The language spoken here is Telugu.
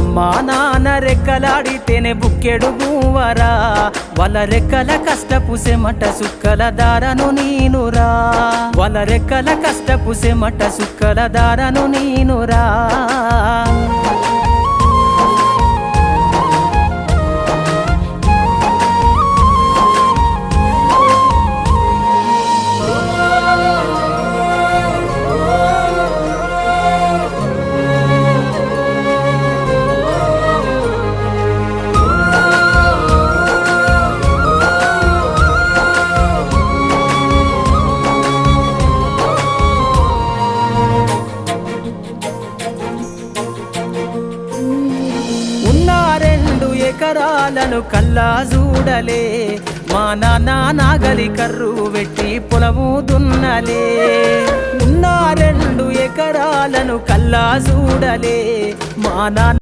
అమ్మా నాన్న రెక్కలాడితేనే బుక్కెడు మూవరా వాళ్ళ రెక్కల కష్టపు సెమట సుక్కల దారను నీనురా. వాళ్ళ రెక్కల కష్టపు సెమట సుక్కల దారను నీనురా. తరాలను కల్లా చూడలే మా నాన్న నాగలి కర్రు పెట్టి పొలము దున్నలే. ఉన్న రెండు ఎకరాలను కల్లా చూడలే మా నాన్న